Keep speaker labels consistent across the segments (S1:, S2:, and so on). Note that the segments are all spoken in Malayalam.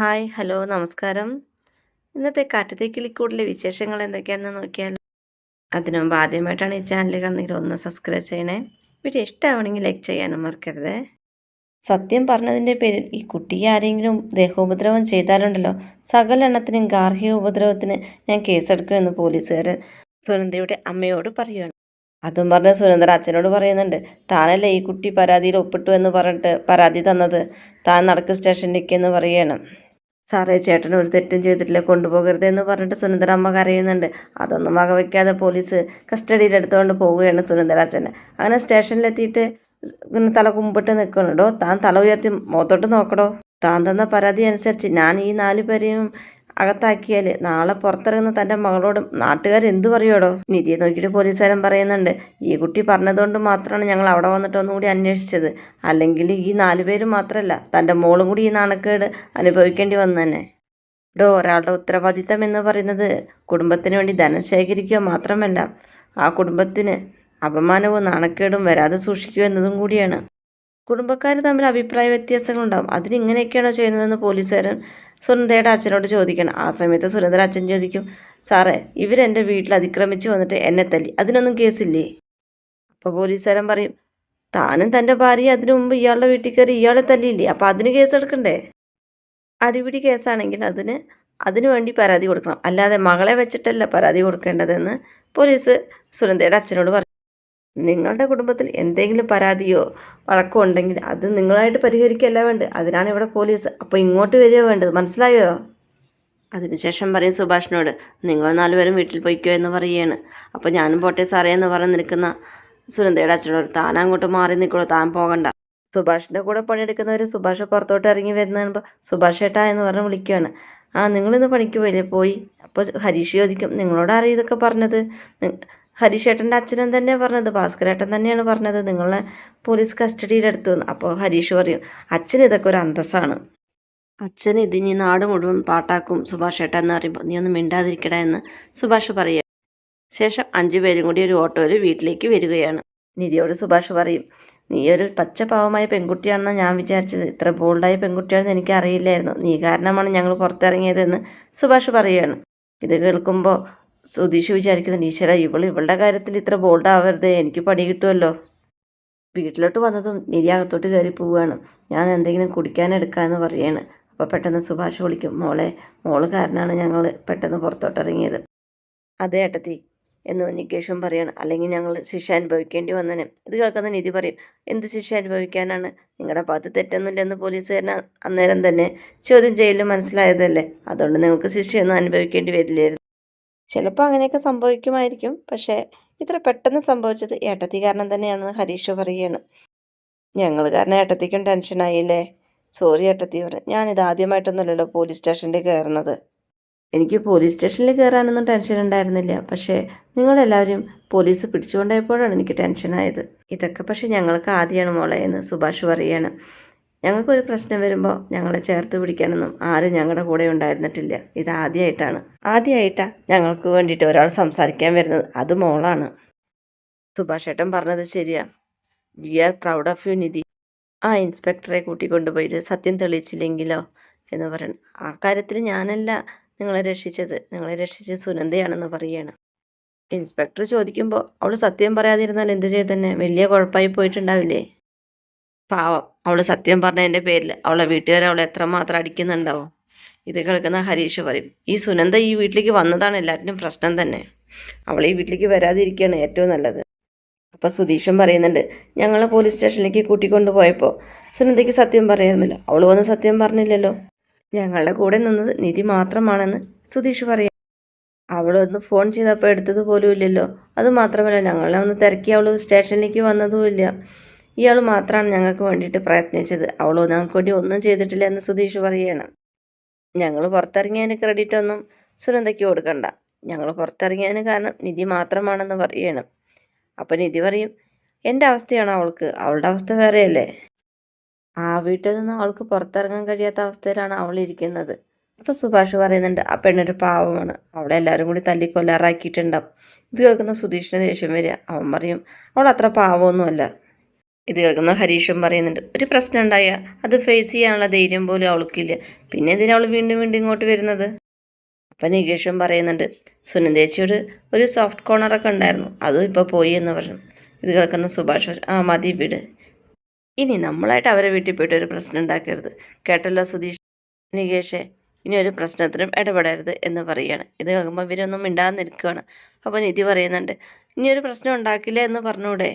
S1: ഹായ് ഹലോ നമസ്കാരം. ഇന്നത്തെ കാറ്റത്തെ കിളിക്കൂടിലെ വിശേഷങ്ങൾ എന്തൊക്കെയാണെന്ന് നോക്കിയാലോ. അതിനു ആദ്യമായിട്ടാണ് ഈ ചാനൽ കണ്ടെങ്കിൽ ഒന്ന് സബ്സ്ക്രൈബ് ചെയ്യണേ. വീഡിയോ ഇഷ്ടമാവണമെങ്കിൽ ലൈക്ക് ചെയ്യാനും മറക്കരുത്. സത്യം പറഞ്ഞതിന്റെ പേരിൽ ഈ കുട്ടിയെ ആരെങ്കിലും ദേഹോപദ്രവം ചെയ്താലുണ്ടല്ലോ. സകല എണ്ണത്തിനും ഗാർഹിക ഉപദ്രവത്തിന് ഞാൻ കേസെടുക്കുമെന്ന് പോലീസുകാരൻ സുനന്ദയുടെ അമ്മയോട് പറയുകയാണ് അതും പറഞ്ഞ് സുരേന്ദ്ര അച്ഛനോട് പറയുന്നുണ്ട് താനല്ലേ ഈ കുട്ടി പരാതിയിൽ ഒപ്പിട്ടു എന്ന് പറഞ്ഞിട്ട് പരാതി തന്നത്? താൻ നടക്ക് സ്റ്റേഷനിലേക്ക് എന്ന് പറയുകയാണ്. സാറേ ചേട്ടൻ ഒരു തെറ്റും ചെയ്തിട്ടില്ല കൊണ്ടുപോകരുത് എന്ന് പറഞ്ഞിട്ട് സുനന്ദര അമ്മ കരയുന്നുണ്ട്. അതൊന്നും വകവയ്ക്കാതെ പോലീസ് കസ്റ്റഡിയിൽ എടുത്തുകൊണ്ട് പോവുകയാണ് സുനന്ദര അച്ഛനെ അങ്ങനെ സ്റ്റേഷനിലെത്തിയിട്ട് ഇങ്ങനെ തല കുമ്പിട്ട് നിൽക്കണോ താൻ തല ഉയർത്തി മുഖത്തോട്ട് നോക്കടോ. താൻ തന്ന പരാതി അനുസരിച്ച് ഞാൻ ഈ നാല് പേരെയും അകത്താക്കിയാൽ നാളെ പുറത്തിറങ്ങുന്ന തന്റെ മകളോടും നാട്ടുകാർ എന്തു പറയുമോടോ നിധിയെ നോക്കിയിട്ട് പോലീസുകാരൻ പറയുന്നുണ്ട് ഈ കുട്ടി പറഞ്ഞതുകൊണ്ട് മാത്രമാണ് ഞങ്ങൾ അവിടെ വന്നിട്ട് ഒന്നുകൂടി അന്വേഷിച്ചത്. അല്ലെങ്കിൽ ഈ നാല് പേര് മാത്രമല്ല തന്റെ മോളും കൂടി ഈ നാണക്കേട് അനുഭവിക്കേണ്ടി വന്നു തന്നെ ഡോ ഒരാളുടെ ഉത്തരവാദിത്തം എന്ന് പറയുന്നത് കുടുംബത്തിന് വേണ്ടി ധനം ശേഖരിക്കുക മാത്രമല്ല ആ കുടുംബത്തിന് അപമാനവും നാണക്കേടും വരാതെ സൂക്ഷിക്കുക എന്നതും കൂടിയാണ്. കുടുംബക്കാർ തമ്മിൽ അഭിപ്രായ വ്യത്യാസങ്ങളുണ്ടാവും. അതിന് ഇങ്ങനെയൊക്കെയാണോ ചെയ്യുന്നതെന്ന് പോലീസുകാരൻ സുനന്ദയുടെ അച്ഛനോട് ചോദിക്കണം. ആ സമയത്ത് സുനന്ദയുടെ അച്ഛൻ ചോദിക്കും സാറേ ഇവരെന്റെ വീട്ടിൽ അതിക്രമിച്ച് വന്നിട്ട് എന്നെ തല്ലി. അതിനൊന്നും കേസില്ലേ? അപ്പോൾ പോലീസുകാരൻ പറയും താനും തന്റെ ഭാര്യ അതിനു മുമ്പ് ഇയാളുടെ വീട്ടിൽ കയറി ഇയാളെ തല്ലിയില്ലേ? അപ്പോൾ അതിന് കേസെടുക്കണ്ടേ അടിപിടി കേസാണെങ്കിൽ അതിന് അതിനു വേണ്ടി പരാതി കൊടുക്കണം. അല്ലാതെ മകളെ വെച്ചിട്ടല്ല പരാതി കൊടുക്കേണ്ടതെന്ന് പോലീസ് സുനന്ദയുടെ അച്ഛനോട് പറഞ്ഞു നിങ്ങളുടെ കുടുംബത്തിൽ എന്തെങ്കിലും പരാതിയോ വഴക്കോ ഉണ്ടെങ്കിൽ അത് നിങ്ങളായിട്ട് പരിഹരിക്കല്ല വേണ്ടത്. അതിനാണ് ഇവിടെ പോലീസ്. അപ്പോൾ ഇങ്ങോട്ട് വരിക വേണ്ടത്. മനസ്സിലായോ? അതിനുശേഷം പറയും സുഭാഷിനോട് നിങ്ങൾ നാലുപേരും വീട്ടിൽ പോയിക്കോ എന്ന് പറയുകയാണ്. അപ്പോൾ ഞാനും പോട്ടെ സാറേ എന്ന് പറഞ്ഞ് നിൽക്കുന്ന സുനന്ദയുടെ അച്ഛനോട് താൻ അങ്ങോട്ട് മാറി നിൽക്കുള്ളൂ താൻ പോകണ്ട. സുഭാഷിന്റെ കൂടെ പണിയെടുക്കുന്നവർ സുഭാഷ് പുറത്തോട്ട് ഇറങ്ങി വരുന്ന സുഭാഷ് ഏട്ടാ എന്ന് പറഞ്ഞ് വിളിക്കുകയാണ്. ആ നിങ്ങളിന്ന് പണിക്ക് പോയില്ലേ? പോയി. അപ്പോൾ ഹരീഷ് ചോദിക്കും നിങ്ങളോട് ആരാ ഇതൊക്കെ പറഞ്ഞത്? ഹരീഷേട്ടന്റെ അച്ഛനും തന്നെ പറഞ്ഞത്. ഭാസ്കരേട്ടൻ തന്നെയാണ് പറഞ്ഞത്. നിങ്ങളെ പോലീസ് കസ്റ്റഡിയിലെടുത്തു അപ്പോൾ ഹരീഷ് പറയും അച്ഛൻ ഇതൊക്കെ ഒരു അന്തസ്സാണ്. അച്ഛൻ ഇതിനി നാട് മുഴുവൻ പാട്ടാക്കും. സുഭാഷ് ഏട്ടൻ എന്ന് പറയുമ്പോൾ നീ ഒന്ന് മിണ്ടാതിരിക്കട എന്ന് സുഭാഷ് പറയുക ശേഷം അഞ്ചു പേരും കൂടി ഒരു ഓട്ടോയിൽ വീട്ടിലേക്ക് വരികയാണ്. നിധിയോട് സുഭാഷ് പറയും നീ ഒരു പച്ച പാവമായ പെൺകുട്ടിയാണെന്ന് ഞാൻ വിചാരിച്ചത്. ഇത്ര ബോൾഡായ പെൺകുട്ടിയാണെന്ന് എനിക്ക് അറിയില്ലായിരുന്നു നീ കാരണമാണ് ഞങ്ങൾ പുറത്തിറങ്ങിയതെന്ന് സുഭാഷ് പറയുകയാണ് ഇത് കേൾക്കുമ്പോൾ സുധീഷ് വിചാരിക്കുന്നുണ്ട് ഈശ്വര ഇവൾ ഇവളുടെ കാര്യത്തിൽ ഇത്ര ബോൾഡാവരുത് എനിക്ക് പണി കിട്ടുമല്ലോ. വീട്ടിലോട്ട് വന്നതും നിധി അകത്തോട്ട് കയറി പോവുകയാണ്. ഞാൻ എന്തെങ്കിലും കുടിക്കാൻ എടുക്കാമെന്ന് പറയാണ്. അപ്പോൾ പെട്ടെന്ന് സുഭാഷ് വിളിക്കും. മോളെ മോൾ കാരണമാണ് ഞങ്ങൾ പെട്ടെന്ന് പുറത്തോട്ട് ഇറങ്ങിയത് അതെ ഏട്ടത്തി എന്ന് നികേഷും പറയാണ്. അല്ലെങ്കിൽ ഞങ്ങൾ ശിക്ഷ അനുഭവിക്കേണ്ടി വന്നേനെ. ഇത് കേൾക്കുന്ന നിധി പറയും. എന്ത് ശിക്ഷ അനുഭവിക്കാനാണ്? നിങ്ങളുടെ ഭാഗത്ത് തെറ്റൊന്നുമില്ലെന്ന് പോലീസുകാരനെ അന്നേരം തന്നെ ചോദ്യം ചെയ്യലും മനസ്സിലായതല്ലേ? അതുകൊണ്ട് നിങ്ങൾക്ക് ശിക്ഷയൊന്നും അനുഭവിക്കേണ്ടി വരില്ലായിരുന്നു. ചിലപ്പോൾ അങ്ങനെയൊക്കെ സംഭവിക്കുമായിരിക്കും. പക്ഷേ ഇത്ര പെട്ടെന്ന് സംഭവിച്ചത് ഏട്ടത്തി കാരണം തന്നെയാണെന്ന് ഹരീഷ് പറയുകയാണ്. ഞങ്ങൾ കാരണം ഏട്ടത്തിക്കും ടെൻഷനായില്ലേ സോറി ഏട്ടത്തി പറഞ്ഞു. ഞാനിത് ആദ്യമായിട്ടൊന്നുമല്ലല്ലോ പോലീസ് സ്റ്റേഷനിൽ കയറുന്നത്. എനിക്ക് പോലീസ് സ്റ്റേഷനിൽ കയറാനൊന്നും ടെൻഷൻ ഉണ്ടായിരുന്നില്ല. പക്ഷേ നിങ്ങളെല്ലാവരും പോലീസ് പിടിച്ചുകൊണ്ടായപ്പോഴാണ് എനിക്ക് ടെൻഷനായത് ഇതൊക്കെ പക്ഷേ ഞങ്ങൾക്ക് ആദ്യമാണ് മോളെ എന്ന് സുഭാഷ് പറയുകയാണ്. ഞങ്ങൾക്കൊരു പ്രശ്നം വരുമ്പോൾ ഞങ്ങളെ ചേർത്ത് പിടിക്കാനൊന്നും ആരും ഞങ്ങളുടെ കൂടെ ഉണ്ടായിരുന്നിട്ടില്ല. ഇത് ആദ്യമായിട്ടാണ് ആദ്യമായിട്ടാണ് ഞങ്ങൾക്ക് വേണ്ടിയിട്ട് ഒരാൾ സംസാരിക്കാൻ വരുന്നത്. അത് മോളാണ്. സുഭാഷ് ഏട്ടൻ പറഞ്ഞത് ശരിയാ. We are proud of you Nidhi. ആ ഇൻസ്പെക്ടറെ കൂട്ടിക്കൊണ്ടുപോയിട്ട് സത്യം തെളിയിച്ചില്ലെങ്കിലോ എന്ന് പറയണം. ആ കാര്യത്തിൽ ഞാനല്ല നിങ്ങളെ രക്ഷിച്ചത്. നിങ്ങളെ രക്ഷിച്ചത് സുനന്ദയാണെന്ന് പറയാണ് ഇൻസ്പെക്ടർ ചോദിക്കുമ്പോൾ അവൾ സത്യം പറയാതിരുന്നാൽ എന്ത് ചെയ്തെന്നെ? വലിയ കുഴപ്പമായി പോയിട്ടുണ്ടാവില്ലേ? പാവം. അവൾ സത്യം പറഞ്ഞതിന്റെ പേരിൽ അവളെ വീട്ടുകാരെ അവളെ എത്രമാത്രം അടിക്കുന്നുണ്ടാവും. ഇത് കേൾക്കുന്ന ഹരീഷ് പറയും ഈ സുനന്ദ ഈ വീട്ടിലേക്ക് വന്നതാണ് എല്ലാറ്റിനും പ്രശ്നം തന്നെ. അവൾ ഈ വീട്ടിലേക്ക് വരാതിരിക്കുകയാണ് ഏറ്റവും നല്ലത്. അപ്പോൾ സുധീഷും പറയുന്നുണ്ട് ഞങ്ങളെ പോലീസ് സ്റ്റേഷനിലേക്ക് കൂട്ടിക്കൊണ്ടു പോയപ്പോൾ സുനന്ദയ്ക്ക് സത്യം പറയായിരുന്നില്ല അവൾ വന്ന് സത്യം പറഞ്ഞില്ലല്ലോ. ഞങ്ങളുടെ കൂടെ നിന്നത് നിധി മാത്രമാണെന്ന് സുധീഷ് പറയാം. അവളൊന്ന് ഫോൺ ചെയ്തപ്പോൾ എടുത്തത് പോലും ഇല്ലല്ലോ അത് മാത്രമല്ല ഞങ്ങളെ ഒന്ന് തിരക്കി അവൾ സ്റ്റേഷനിലേക്ക് വന്നതുമില്ല. ഇയാൾ മാത്രമാണ് ഞങ്ങൾക്ക് വേണ്ടിയിട്ട് പ്രയത്നിച്ചത്. അവളോ ഞങ്ങൾക്ക് വേണ്ടി ഒന്നും ചെയ്തിട്ടില്ല എന്ന് സുധീഷ് പറയുകയാണ് ഞങ്ങൾ പുറത്തിറങ്ങിയതിന് ക്രെഡിറ്റ് ഒന്നും സുനന്ദയ്ക്ക് കൊടുക്കണ്ട. ഞങ്ങൾ പുറത്തിറങ്ങിയതിന് കാരണം നിധി മാത്രമാണെന്ന് പറയണം. അപ്പം നിധി പറയും എന്റെ അവസ്ഥയാണോ അവൾക്ക്? അവളുടെ അവസ്ഥ വേറെയല്ലേ? ആ വീട്ടിൽ നിന്ന് അവൾക്ക് പുറത്തിറങ്ങാൻ കഴിയാത്ത അവസ്ഥയിലാണ് അവൾ ഇരിക്കുന്നത്. അപ്പോൾ സുഭാഷ് പറയുന്നുണ്ട് ആ പെണ്ണൊരു പാവമാണ്. അവളെ എല്ലാവരും കൂടി തല്ലിക്കൊല്ലാറാക്കിയിട്ടുണ്ടാവും ഇത് കേൾക്കുന്ന സുധീഷിന് ദേഷ്യം വരിക. അവൻ പറയും അവൾ അത്ര പാവമൊന്നുമല്ല. ഇത് കേൾക്കുന്ന ഹരീഷും പറയുന്നുണ്ട് ഒരു പ്രശ്നം ഉണ്ടായാൽ അത് ഫേസ് ചെയ്യാനുള്ള ധൈര്യം പോലും അവൾക്കില്ല. പിന്നെ എന്തിനാ അവൾ വീണ്ടും വീണ്ടും ഇങ്ങോട്ട് വരുന്നത്? അപ്പം നികേഷും പറയുന്നുണ്ട് സുനന്ദേച്ചിയോട് ഒരു സോഫ്റ്റ് കോർണറൊക്കെ ഉണ്ടായിരുന്നു. അതും ഇപ്പോൾ പോയി എന്ന് പറഞ്ഞു. ഇത് കേൾക്കുന്ന സുഭാഷ് ആ മതി വിട്. ഇനി നമ്മളായിട്ട് അവരെ വീട്ടിൽ പോയിട്ട് ഒരു പ്രശ്നം ഉണ്ടാക്കരുത്. കേട്ടല്ലോ സുധീഷ് നികേഷേ ഇനി ഒരു പ്രശ്നത്തിനും ഇടപെടരുത് എന്ന് പറയുകയാണ് ഇത് കേൾക്കുമ്പോൾ ഇവരൊന്നും മിണ്ടാതെ നിൽക്കുകയാണ് അപ്പോൾ നിധി പറയുന്നുണ്ട് ഇനി ഒരു പ്രശ്നം ഉണ്ടാക്കില്ല എന്ന് പറഞ്ഞൂടെ?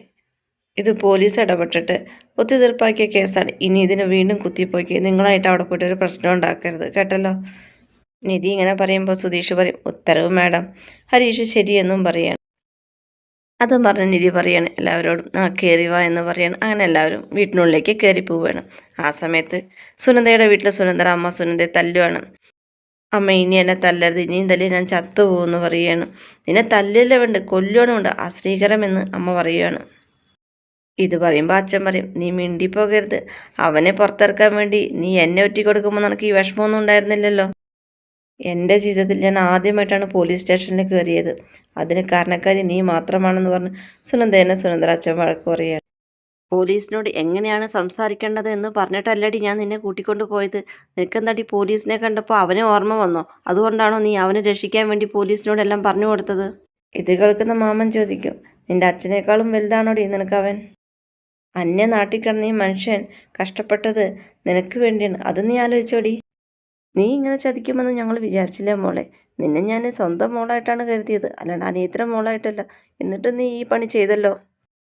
S1: ഇത് പോലീസ് ഇടപെട്ടിട്ട് ഒത്തുതീർപ്പാക്കിയ കേസാണ്. ഇനി ഇതിന് വീണ്ടും കുത്തിപ്പോക്കി നിങ്ങളായിട്ട് അവിടെ പോയിട്ട് ഒരു പ്രശ്നം ഉണ്ടാക്കരുത്. കേട്ടല്ലോ? നിധി ഇങ്ങനെ പറയുമ്പോൾ സുധീഷ് പറയും ഉത്തരവ് മാഡം ഹരീഷ് ശരിയെന്നും പറയാണ്. അതും പറഞ്ഞ് നിധി പറയാണ് എല്ലാവരോടും ആ കയറി വാ എന്ന് പറയാണ്. അങ്ങനെ എല്ലാവരും വീട്ടിനുള്ളിലേക്ക് കയറി പോവുകയാണ്. ആ സമയത്ത് സുനന്ദയുടെ വീട്ടിലെ സുനന്ദ അമ്മ സുനന്ദയെ തല്ലുവാണ്. അമ്മ ഇനി എന്നെ തല്ലരുത്. ഇനിയും തല്ലി ഞാൻ ചത്തുപോകുമെന്ന് പറയുകയാണ് നിന്നെ തല്ലില്ല വേണ്ട. കൊല്ലുവാനുണ്ട് അശ്രീകരമെന്ന് അമ്മ പറയുകയാണ് ഇത് പറയുമ്പോൾ അച്ഛൻ പറയും നീ മിണ്ടിപ്പോകരുത് അവനെ പുറത്തിറക്കാൻ വേണ്ടി നീ എന്നെ ഒറ്റി കൊടുക്കുമ്പോൾ നിനക്ക് ഈ വിഷമമൊന്നും ഉണ്ടായിരുന്നില്ലല്ലോ. എന്റെ ജീവിതത്തിൽ ഞാൻ ആദ്യമായിട്ടാണ് പോലീസ് സ്റ്റേഷനിൽ കയറിയത്. അതിന് കാരണക്കാരി നീ മാത്രമാണെന്ന് പറഞ്ഞ് സുനന്ദേനെ സുനന്ദര അച്ഛൻ വഴക്ക് പറയുകയാണ്. പോലീസിനോട് എങ്ങനെയാണ് സംസാരിക്കേണ്ടത് എന്ന് പറഞ്ഞിട്ടല്ലടി ഞാൻ നിന്നെ കൂട്ടിക്കൊണ്ടു പോയത്. നിനക്കെന്താടി പോലീസിനെ കണ്ടപ്പോൾ അവനെ ഓർമ്മ വന്നോ? അതുകൊണ്ടാണോ നീ അവനെ രക്ഷിക്കാൻ വേണ്ടി പോലീസിനോടെല്ലാം പറഞ്ഞു കൊടുത്തത്? ഇത് കേൾക്കുന്ന മാമൻ ചോദിക്കും നിന്റെ അച്ഛനേക്കാളും വലുതാണോടി നിനക്ക് അവൻ? അന്യ നാട്ടിൽ കിടന്ന ഈ മനുഷ്യൻ കഷ്ടപ്പെട്ടത് നിനക്ക് വേണ്ടിയാണ്. അത് നീ ആലോചിച്ചോടി. നീ ഇങ്ങനെ ചതിക്കുമെന്ന് ഞങ്ങൾ വിചാരിച്ചില്ല മോളെ? നിന്നെ ഞാൻ സ്വന്തം മോളായിട്ടാണ് കരുതിയത്. അല്ലാണ്ട് അനിയത്ര മോളായിട്ടല്ല. എന്നിട്ട് നീ ഈ പണി ചെയ്തല്ലോ?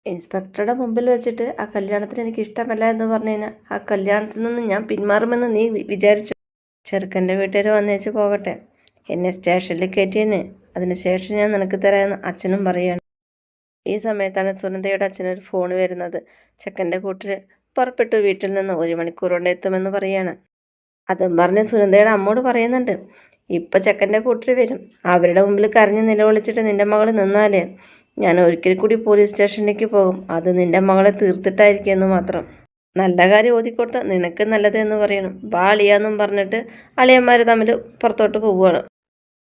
S1: ഇൻസ്പെക്ടറുടെ മുമ്പിൽ വെച്ചിട്ട് ആ കല്യാണത്തിന് എനിക്ക് ഇഷ്ടമല്ല എന്ന് പറഞ്ഞു കഴിഞ്ഞാൽ ആ കല്യാണത്തിൽ നിന്ന് ഞാൻ പിന്മാറുമെന്ന് നീ വിചാരിച്ചു. ചെറുക്കന്റെ വീട്ടുകാർ വന്നേച്ച് പോകട്ടെ. എന്നെ സ്റ്റേഷനിൽ കയറ്റിയെന്നെ അതിനുശേഷം ഞാൻ നിനക്ക് തരാമെന്ന് അച്ഛനും പറയുകയാണ്. ഈ സമയത്താണ് സുനന്ദയുടെ അച്ഛനൊരു ഫോൺ വരുന്നത്. ചെക്കന്റെ കൂട്ടർ പുറപ്പെട്ടു വീട്ടിൽ നിന്ന് ഒരു മണിക്കൂർ കൊണ്ട് എത്തുമെന്ന് പറയാണ്. അതും പറഞ്ഞ് സുനന്ദയുടെ അമ്മോട് പറയുന്നുണ്ട് ഇപ്പൊ ചെക്കന്റെ കൂട്ടർ വരും. അവരുടെ മുമ്പിൽ കരഞ്ഞ് നിലവിളിച്ചിട്ട് നിന്റെ മകൾ നിന്നാലേ ഞാൻ ഒരിക്കൽ കൂടി പോലീസ് സ്റ്റേഷനിലേക്ക് പോകും. അത് നിന്റെ മകളെ തീർത്തിട്ടായിരിക്കും എന്ന് മാത്രം. നല്ല കാര്യം ഓതിക്കൊടുത്ത നിനക്ക് നല്ലത് എന്ന് പറയണം. വാ പറഞ്ഞിട്ട് അളിയന്മാർ തമ്മിൽ പുറത്തോട്ട് പോവുകയാണ്.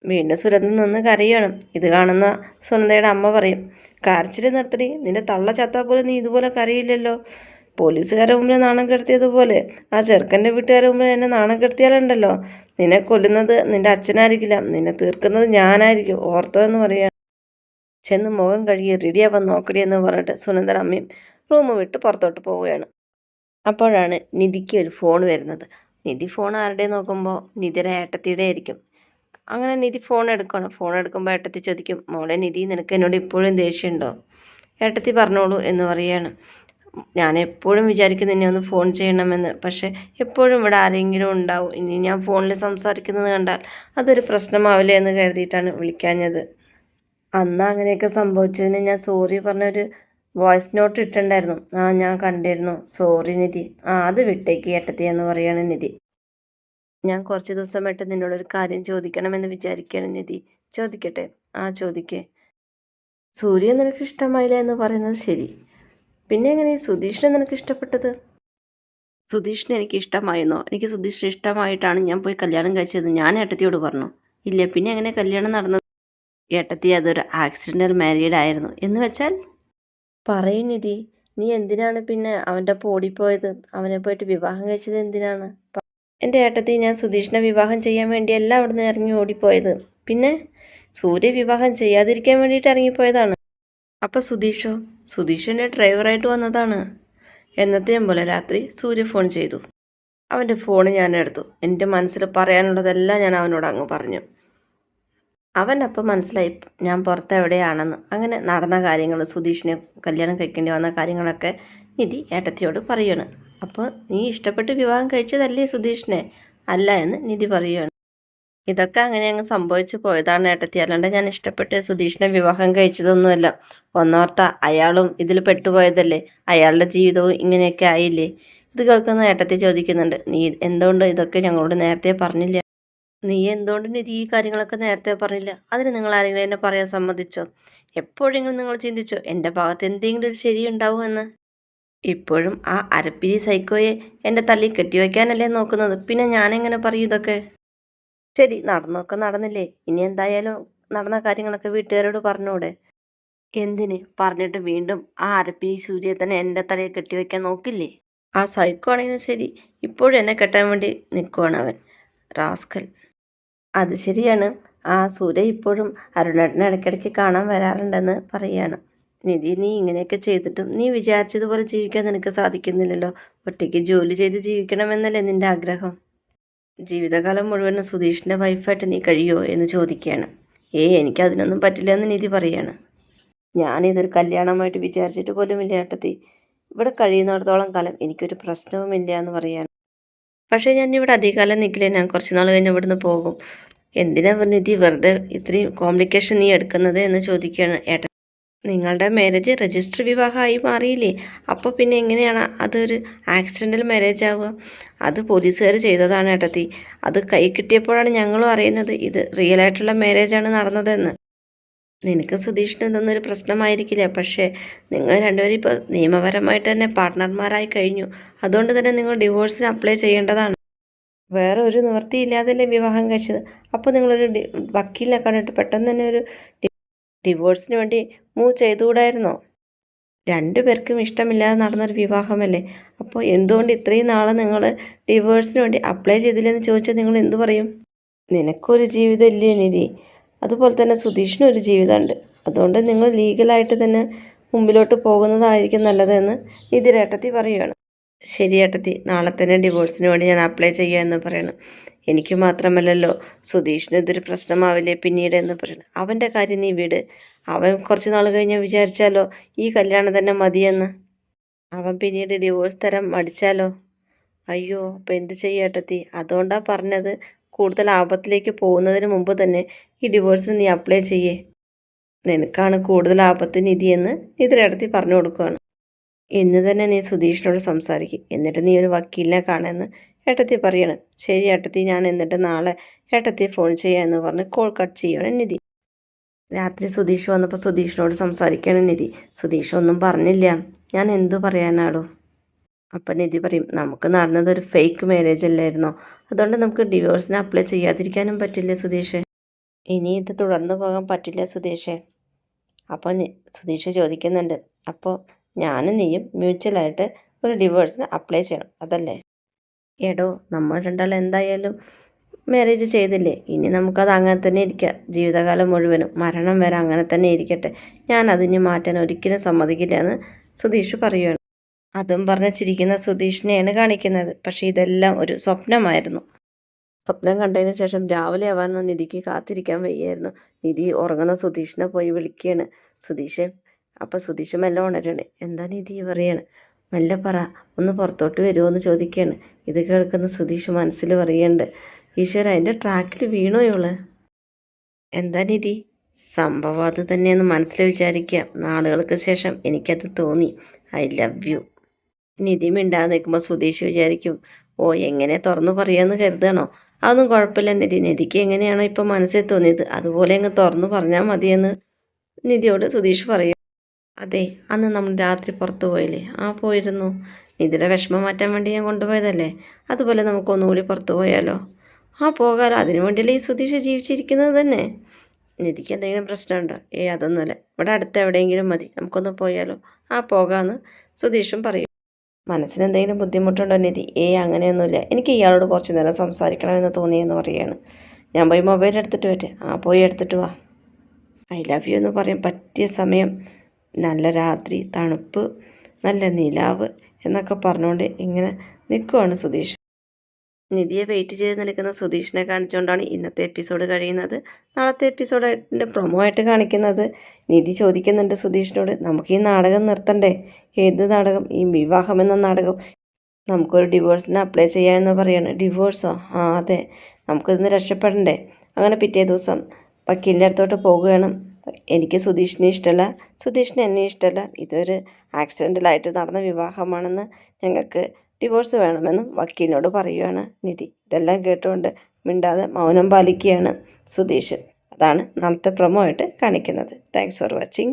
S1: വീണ്ടും സുരന്ത നിന്ന് കരയണം ഇത് കാണുന്ന സുനന്ദയുടെ അമ്മ പറയും കരച്ചിൽ നിർത്തടി നിന്റെ തള്ള ചത്താ പോലും നീ ഇതുപോലെ കരയില്ലല്ലോ. പോലീസുകാരെ മുമ്പിൽ നാണം കെടുത്തിയതുപോലെ ആ ചെറുക്കന്റെ വീട്ടുകാരെ മുമ്പിൽ എന്നെ നാണം കെടുത്തിയാലുണ്ടല്ലോ. നിന്നെ കൊല്ലുന്നത് നിന്റെ അച്ഛനായിരിക്കില്ല നിന്നെ തീർക്കുന്നത് ഞാനായിരിക്കും. ഓർത്തോ എന്ന് പറയാം ചെന്ന് മുഖം കഴുകി റെഡിയാവാൻ നോക്കടി എന്ന് പറഞ്ഞിട്ട് സുനന്ദൻ അമ്മയും റൂം വിട്ട് പുറത്തോട്ട് പോവുകയാണ്. അപ്പോഴാണ് നിധിക്ക് ഒരു ഫോൺ വരുന്നത്. നിധി ഫോൺ ആരുടെ നോക്കുമ്പോൾ നിധിയുടെ ഏട്ടത്തിയുടെ ആയിരിക്കും. അങ്ങനെ നിധി ഫോൺ എടുക്കണം. ഫോൺ എടുക്കുമ്പോൾ ഏട്ടത്തി ചോദിക്കും മോളെ നിധി നിനക്ക് എന്നോട് ഇപ്പോഴും ദേഷ്യമുണ്ടോ? ഏട്ടത്തി പറഞ്ഞോളൂ എന്ന് പറയാണ്. ഞാൻ എപ്പോഴും വിചാരിക്കുന്നു നിന്നെ ഒന്ന് ഫോൺ ചെയ്യണമെന്ന്. പക്ഷേ എപ്പോഴും ഇവിടെ ആരെങ്കിലും ഉണ്ടാവും. ഇനി ഞാൻ ഫോണിൽ സംസാരിക്കുന്നത് കണ്ടാൽ അതൊരു പ്രശ്നമാവില്ലേ എന്ന് കരുതിയിട്ടാണ് വിളിക്കാഞ്ഞത്. അന്ന് അങ്ങനെയൊക്കെ സംഭവിച്ചതിന് ഞാൻ സോറി പറഞ്ഞൊരു വോയിസ് നോട്ട് ഇട്ടുണ്ടായിരുന്നു ആ ഞാൻ കണ്ടിരുന്നു. സോറി നിധി. ആ അത് വിട്ടേക്ക് ഏട്ടത്തി എന്ന് പറയാണ് നിധി. ഞാൻ കുറച്ച് ദിവസമായിട്ട് നിന്നോടൊരു കാര്യം ചോദിക്കണമെന്ന് വിചാരിക്കുകയാണ് നിധി. ചോദിക്കട്ടെ? ആ ചോദിക്കേ. സൂര്യ നിനക്ക് ഇഷ്ടമായില്ല എന്ന് പറയുന്നത് ശരി. പിന്നെ എങ്ങനെ? സുധീഷിനെ നിനക്ക് ഇഷ്ടപ്പെട്ടത്? സുധീഷിനെ എനിക്ക് ഇഷ്ടമായിരുന്നോ. എനിക്ക് സുധീഷിനെ ഇഷ്ടമായിട്ടാണ് ഞാൻ പോയി കല്യാണം കഴിച്ചത്. ഞാൻ ഏട്ടത്തിയോട് പറഞ്ഞു. ഇല്ല പിന്നെ എങ്ങനെ കല്യാണം നടന്നത്? ഏട്ടത്തി അതൊരു ആക്സിഡന്റൽ മാരീഡ് ആയിരുന്നു. എന്ന് വെച്ചാൽ? പറയൂ നിധി. നീ എന്തിനാണ് പിന്നെ അവന്റെ പോടിപ്പോയത് അവനെ പോയിട്ട് വിവാഹം കഴിച്ചത് എന്തിനാണ്? എന്റെ ഏട്ടത്തി ഞാൻ സുധീഷിനെ വിവാഹം ചെയ്യാൻ വേണ്ടിയല്ല നിന്ന് ഇറങ്ങി ഓടിപ്പോയത്. പിന്നെ സൂര്യ വിവാഹം ചെയ്യാതിരിക്കാൻ വേണ്ടിയിട്ട് ഇറങ്ങിപ്പോയതാണ്. അപ്പം സുധീഷോ സുധീഷിന്റെ ഡ്രൈവറായിട്ട് വന്നതാണ്. എന്നത്തെയും പോലെ രാത്രി സൂര്യ ഫോൺ ചെയ്തു. അവന്റെ ഫോൺ ഞാൻ എടുത്തു. എന്റെ മനസ്സിൽ പറയാനുള്ളതെല്ലാം ഞാൻ അവനോട് അങ്ങ് പറഞ്ഞു. അവൻ അപ്പം മനസ്സിലായി ഞാൻ പുറത്ത് എവിടെയാണെന്ന്. അങ്ങനെ നടന്ന കാര്യങ്ങൾ സുധീഷിനെ കല്യാണം കഴിക്കേണ്ടി വന്ന കാര്യങ്ങളൊക്കെ നിധി ഏട്ടത്തിയോട് പറയാണ്. അപ്പോൾ നീ ഇഷ്ടപ്പെട്ട് വിവാഹം കഴിച്ചതല്ലേ സുധീഷിനെ? അല്ല എന്ന് നിധി പറയുകയാണ്. ഇതൊക്കെ അങ്ങനെ അങ്ങ് സംഭവിച്ചു പോയതാണ് ഏട്ടത്തി. അല്ലാണ്ട് ഞാൻ ഇഷ്ടപ്പെട്ട് സുധീഷിനെ വിവാഹം കഴിച്ചതൊന്നുമല്ല. ഒന്നോർത്ത അയാളും ഇതിൽ പെട്ടുപോയതല്ലേ? അയാളുടെ ജീവിതവും ഇങ്ങനെയൊക്കെ ആയില്ലേ? ഇത് കേൾക്കുന്ന ഏട്ടത്തി ചോദിക്കുന്നുണ്ട്. നീ എന്തുകൊണ്ട് ഇതൊക്കെ ഞങ്ങളോട് നേരത്തെ പറഞ്ഞില്ല? നീ എന്തുകൊണ്ട് നിധി ഈ കാര്യങ്ങളൊക്കെ നേരത്തെ പറഞ്ഞില്ല? അതിന് നിങ്ങൾ ആരെങ്കിലും എന്നെ പറയാൻ സമ്മതിച്ചോ? എപ്പോഴെങ്കിലും നിങ്ങൾ ചിന്തിച്ചോ? എന്റെ ഭാഗത്ത് എന്തെങ്കിലും ഒരു ശരിയുണ്ടാവുമെന്ന്? ഇപ്പോഴും ആ അരപ്പിരി സൈക്കോയെ എന്റെ തല്ലി കെട്ടിവെക്കാനല്ലേ നോക്കുന്നത്? പിന്നെ ഞാനെങ്ങനെ പറയും ഇതൊക്കെ? ശരി നടന്നൊക്കെ നടന്നില്ലേ. ഇനി എന്തായാലും നടന്ന കാര്യങ്ങളൊക്കെ വീട്ടുകാരോട് പറഞ്ഞൂടെ. എന്തിന്? പറഞ്ഞിട്ട് വീണ്ടും ആ അരപ്പിരി സൂര്യ തന്നെ എന്റെ തലയിൽ കെട്ടിവെക്കാൻ നോക്കില്ലേ? ആ സൈക്കോ ആണെങ്കിലും ശരി. ഇപ്പോഴും എന്നെ കെട്ടാൻ വേണ്ടി നിൽക്കുവാണ് അവൻ. റാസ്കൽ. അത് ശരിയാണ്. ആ സൂര്യ ഇപ്പോഴും അരുണേട്ടനെ ഇടയ്ക്കിടയ്ക്ക് കാണാൻ വരാറുണ്ടെന്ന് പറയാണ് നിധി നീ ഇങ്ങനെയൊക്കെ ചെയ്തിട്ടും നീ വിചാരിച്ചതുപോലെ ജീവിക്കാൻ നിനക്ക് സാധിക്കുന്നില്ലല്ലോ. ഒറ്റയ്ക്ക് ജോലി ചെയ്ത് ജീവിക്കണമെന്നല്ലേ നിന്റെ ആഗ്രഹം? ജീവിതകാലം മുഴുവൻ സുധീഷിന്റെ വൈഫായിട്ട് നീ കഴിയുമോ എന്ന് ചോദിക്കുകയാണ്. ഏയ് എനിക്ക് അതിനൊന്നും പറ്റില്ല എന്ന് നിധി പറയാണ്. ഞാനിതൊരു കല്യാണമായിട്ട് വിചാരിച്ചിട്ട് പോലുമില്ല ഏട്ടത്തി. ഇവിടെ കഴിയുന്നിടത്തോളം കാലം എനിക്കൊരു പ്രശ്നവുമില്ല എന്ന് പറയാണ്. പക്ഷേ ഞാൻ ഇവിടെ അധികകാലം നിൽക്കില്ല? ഞാൻ കുറച്ച് നാൾ കഴിഞ്ഞ് ഇവിടുന്ന് പോകും. എന്തിനാ നിധി വെറുതെ ഇത്രയും കോംപ്ലിക്കേഷൻ നീ എടുക്കുന്നത് എന്ന് ചോദിക്കുകയാണ് ഏട്ടൻ നിങ്ങളുടെ മാരേജ് രജിസ്റ്റർ വിവാഹമായി മാറിയില്ലേ? അപ്പോൾ പിന്നെ എങ്ങനെയാണ്? അതൊരു ആക്സിഡന്റൽ മാരേജ് ആവുക. അത് പോലീസുകാർ ചെയ്തതാണ് ഏട്ടത്തി. അത് കൈ കിട്ടിയപ്പോഴാണ് ഞങ്ങളും അറിയുന്നത് ഇത് റിയൽ ആയിട്ടുള്ള മാരേജാണ് നടന്നതെന്ന്. നിനക്ക് സുധീഷിനും ഇതൊന്നൊരു പ്രശ്നമായിരിക്കില്ല. പക്ഷേ നിങ്ങൾ രണ്ടുപേരും ഇപ്പോൾ നിയമപരമായിട്ട് തന്നെ പാർട്ട്ണർമാരായി കഴിഞ്ഞു. അതുകൊണ്ട് തന്നെ നിങ്ങൾ ഡിവോഴ്സിന് അപ്ലൈ ചെയ്യേണ്ടതാണ്. വേറെ ഒരു നിവൃത്തിയില്ലാതല്ലേ വിവാഹം കഴിച്ചത്? അപ്പോൾ നിങ്ങളൊരു വക്കീലിനെ കണ്ടിട്ട് പെട്ടെന്ന് തന്നെ ഒരു ഡിവോഴ്സിന് വേണ്ടി മൂവ് ചെയ്തുകൂടായിരുന്നോ? രണ്ടു പേർക്കും ഇഷ്ടമില്ലാതെ നടന്നൊരു വിവാഹമല്ലേ? അപ്പോൾ എന്തുകൊണ്ട് ഇത്രയും നാളെ നിങ്ങൾ ഡിവോഴ്സിന് വേണ്ടി അപ്ലൈ ചെയ്തില്ലെന്ന് ചോദിച്ചാൽ നിങ്ങൾ എന്തു പറയും? നിനക്കൊരു ജീവിതം ഇല്ലേ നിധി? അതുപോലെ തന്നെ സുധീഷിനും ഒരു ജീവിതമുണ്ട്. അതുകൊണ്ട് നിങ്ങൾ ലീഗലായിട്ട് തന്നെ മുമ്പിലോട്ട് പോകുന്നതായിരിക്കും നല്ലതെന്ന് നിധിരേട്ടത്തി പറയുകയാണ്. ശരി ഏട്ടത്തി നാളെ തന്നെ ഡിവോഴ്സിന് വേണ്ടി ഞാൻ അപ്ലൈ ചെയ്യുക എന്ന് പറയണം. എനിക്ക് മാത്രമല്ലല്ലോ സുധീഷിന് ഇതൊരു പ്രശ്നമാവില്ലേ പിന്നീട് എന്ന് പറയുന്നു അവന്റെ കാര്യം നീ വിട്. അവൻ കുറച്ച് നാൾ കഴിഞ്ഞ് വിചാരിച്ചാലോ ഈ കല്യാണം തന്നെ മതിയെന്ന്. അവൻ പിന്നീട് ഡിവോഴ്സ് തരം മടിച്ചാലോ അയ്യോ അപ്പം എന്ത് ചെയ്യേട്ടത്തി അതുകൊണ്ടാണ് പറഞ്ഞത് കൂടുതൽ ആപത്തിലേക്ക് പോകുന്നതിന് മുമ്പ് തന്നെ ഈ ഡിവോഴ്സിന് നീ അപ്ലൈ ചെയ്യേ. നിനക്കാണ് കൂടുതൽ ആപത്ത് നിധിയെന്ന് ഇതിരടത്തി പറഞ്ഞു കൊടുക്കുകയാണ്. ഇന്ന് തന്നെ നീ സുധീഷിനോട് സംസാരിക്കും. എന്നിട്ട് നീ ഒരു വക്കീലിനെ കാണുമെന്ന് ഏട്ടത്തി പറയണം ശരി ഏട്ടത്തി ഞാൻ എന്നിട്ട് നാളെ ഏട്ടത്തി ഫോൺ ചെയ്യാം എന്ന് പറഞ്ഞ് കോൾ കട്ട് ചെയ്യണം നിധി. രാത്രി സുധീഷ് വന്നപ്പോൾ സുധീഷിനോട് സംസാരിക്കണം നിധി. സുധീഷ് ഒന്നും പറഞ്ഞില്ല. ഞാൻ എന്തു പറയാനാടോ? അപ്പം നിധി പറയും നമുക്ക് നടന്നത് ഒരു ഫേക്ക് മാരേജ് അല്ലായിരുന്നോ? അതുകൊണ്ട് നമുക്ക് ഡിവോഴ്സിന് അപ്ലൈ ചെയ്യാതിരിക്കാനും പറ്റില്ല സുധീഷ്? ഇനി ഇത് തുടർന്നു പോകാൻ പറ്റില്ല സുധീഷേ. അപ്പോൾ സുധീഷ് ചോദിക്കുന്നുണ്ട് അപ്പോൾ ഞാനും നീയും മ്യൂച്വലായിട്ട് ഒരു ഡിവോഴ്സിന് അപ്ലൈ ചെയ്യണം അതല്ലേ? എടോ നമ്മൾ രണ്ടാളും എന്തായാലും മാരേജ് ചെയ്തില്ലേ? ഇനി നമുക്കത് അങ്ങനെ തന്നെ ഇരിക്കാം. ജീവിതകാലം മുഴുവനും മരണം വരെ അങ്ങനെ തന്നെ ഇരിക്കട്ടെ. ഞാൻ അതിന് മാറ്റാൻ ഒരിക്കലും സമ്മതിക്കില്ല എന്ന് സുധീഷ് പറയുകയാണ് അതും പറഞ്ഞ് ചിരിക്കുന്ന സുധീഷിനെയാണ് കാണിക്കുന്നത്. പക്ഷേ ഇതെല്ലാം ഒരു സ്വപ്നമായിരുന്നു. സ്വപ്നം കണ്ടതിന് ശേഷം രാവിലെ ആവാൻ നിധിക്ക് കാത്തിരിക്കാൻ വയ്യായിരുന്നു. നിധി ഉറങ്ങുന്ന സുധീഷിനെ പോയി വിളിക്കുകയാണ്. സുധീഷെ അപ്പം സുധീഷ് മെല്ലെ ഉണരുകയാണ്. എന്താ നിധി പറയാണ് മെല്ലെ പറ ഒന്ന് പുറത്തോട്ട് വരുമോ എന്ന് ചോദിക്കുകയാണ് ഇത് കേൾക്കുന്ന സുധീഷ് മനസ്സിൽ പറയുന്നുണ്ട് ഈശ്വര അതിന്റെ ട്രാക്കിൽ വീണോ ഇവൾ? എന്താ നിധി? സംഭവം അത് തന്നെയെന്ന് മനസ്സിൽ വിചാരിക്കുക. നാളുകൾക്ക് ശേഷം എനിക്കത് തോന്നി. I love you. നിധി മിണ്ടാതെ നിൽക്കുമ്പോൾ സുധീഷ് വിചാരിക്കും ഓ എങ്ങനെ തുറന്നു പറയാമെന്ന് കരുതണോ? അതൊന്നും കുഴപ്പമില്ല നിധി. നിധിക്ക് എങ്ങനെയാണോ ഇപ്പം മനസ്സിൽ തോന്നിയത്. അതുപോലെ അങ്ങ് തുറന്നു പറഞ്ഞാൽ മതിയെന്ന് നിധിയോട് സുധീഷ് പറയും. അതെ അന്ന് നമ്മൾ രാത്രി പുറത്തു പോയില്ലേ? ആ പോയിരുന്നു. നിധിയുടെ വിഷമം മാറ്റാൻ വേണ്ടി ഞാൻ കൊണ്ടുപോയതല്ലേ? അതുപോലെ നമുക്ക് ഒന്നുകൂടി പുറത്തു പോയാലോ? ആ പോകാലോ അതിനു വേണ്ടിയല്ലേ ഈ സുധീഷ് ജീവിച്ചിരിക്കുന്നത് തന്നെ? നിധിക്ക് എന്തെങ്കിലും പ്രശ്നമുണ്ടോ? ഏ അതൊന്നുമല്ല. ഇവിടെ അടുത്ത് എവിടെയെങ്കിലും മതി. നമുക്കൊന്ന് പോയാലോ? ആ പോകാമെന്ന് സുധീഷും പറയും. മനസ്സിന് എന്തെങ്കിലും ബുദ്ധിമുട്ടുണ്ടോ നിധി? ഏ അങ്ങനെയൊന്നുമില്ല. എനിക്ക് ഇയാളോട് കുറച്ച് നേരം സംസാരിക്കണമെന്ന് തോന്നിയെന്ന് പറയുകയാണ്. ഞാൻ പോയി മൊബൈൽ എടുത്തിട്ട് വരട്ടെ. ആ പോയി എടുത്തിട്ട് വാ. ഐ ലവ് യു എന്ന് പറയാൻ പറ്റിയ സമയം. നല്ല രാത്രി തണുപ്പ് നല്ല നിലാവ് എന്നൊക്കെ പറഞ്ഞുകൊണ്ട് ഇങ്ങനെ നിൽക്കുവാണ് സുധീഷ്. നിധിയെ വെയിറ്റ് ചെയ്ത് നിൽക്കുന്ന സുധീഷിനെ കാണിച്ചുകൊണ്ടാണ് ഇന്നത്തെ എപ്പിസോഡ് കഴിയുന്നത്. നാളത്തെ എപ്പിസോഡിന്റെ പ്രൊമോ ആയിട്ട് കാണിക്കുന്നത് നിധി ചോദിക്കുന്നുണ്ട് സുധീഷിനോട്. നമുക്ക് ഈ നാടകം നിർത്തണ്ടേ? ഏത് നാടകം? ഈ വിവാഹം എന്ന നാടകം? നമുക്കൊരു ഡിവോഴ്സിന് അപ്ലൈ ചെയ്യാമെന്ന് പറയാണ്. ഡിവോഴ്സോ? ആ അതെ. നമുക്കിന്ന് രക്ഷപ്പെടണ്ടേ അങ്ങനെ പിറ്റേ ദിവസം വക്കീലിന്റെ അടുത്തോട്ട് പോകുകയാണ് എനിക്ക് സുധീഷിനെ ഇഷ്ടമല്ല സുധീഷിനെ എന്നെ ഇഷ്ടമല്ല ഇതൊരു ആക്സിഡന്റലായിട്ട് നടന്ന വിവാഹമാണെന്ന് ഞങ്ങൾക്ക് ഡിവോഴ്സ് വേണമെന്നും വക്കീലിനോട് പറയുകയാണ് നിധി. ഇതെല്ലാം കേട്ടുകൊണ്ട് മിണ്ടാതെ മൗനം പാലിക്കുകയാണ് സുധീഷ്. അതാണ് നാളത്തെ പ്രമോ ആയിട്ട് കാണിക്കുന്നത്. Thanks for watching